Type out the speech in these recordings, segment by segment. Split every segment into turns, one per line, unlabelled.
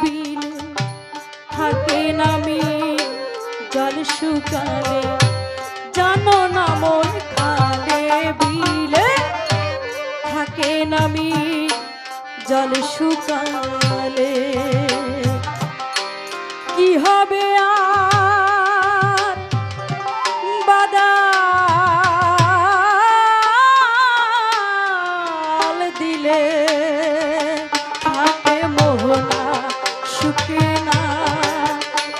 বিল থাকে নামি, জল শুকালে, জানো না মন খালে বিলে। থাকে নামি, জল শুকালে। কি হবে আর শুকনা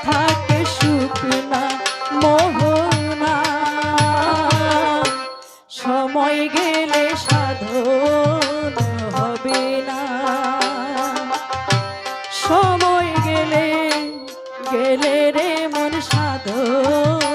থাকে সময় গেলে সময় গেলে গেলে রে মন সাধন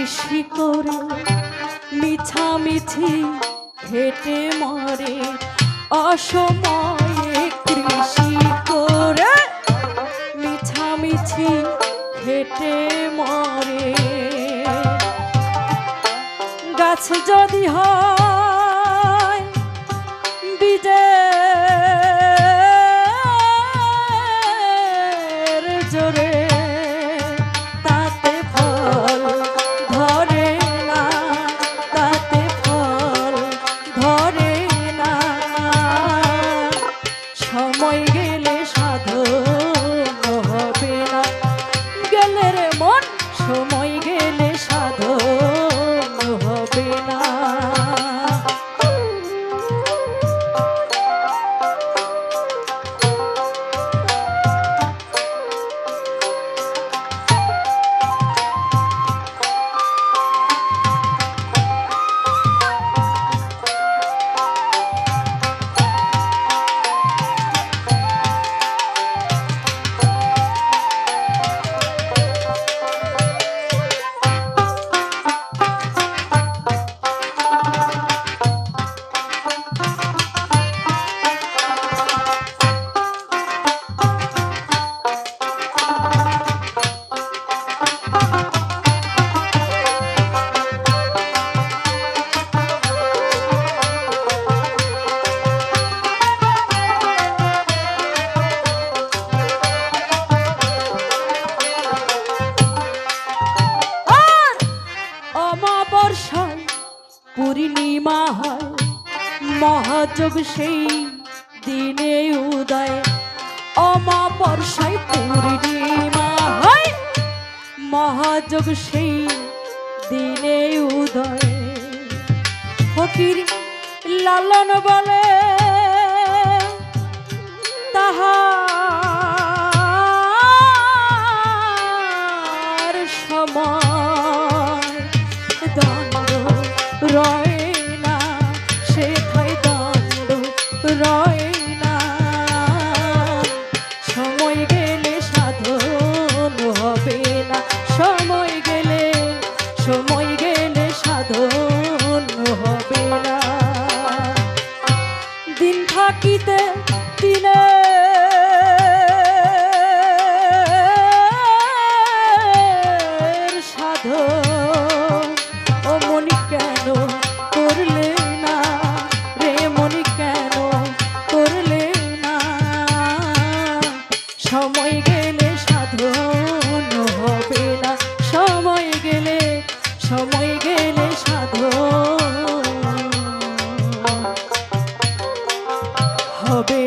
কৃষি করে মিছামিছি খেটে মরে। অসময়ে কৃষি করে মিছামিছি খেটে মরে। গাছ যদি হয় পূর্ণিমা হয়, মহাযোগ সেই দিনে উদয়। অমাবর্ষায় পূর্ণিমা হয়, মহাযোগ সেই দিনে উদয়। ফকির লালন বলে, তাহার সময় দণ্ড রয় না সে রয় না সময় গেলে সাধন হবে না, সময় গেলে সময় গেলে সাধন হবে না। দিন থাকিতে দিনে গেলে সাধন হবে না। সময় গেলে সময় গেলে সাধন হবে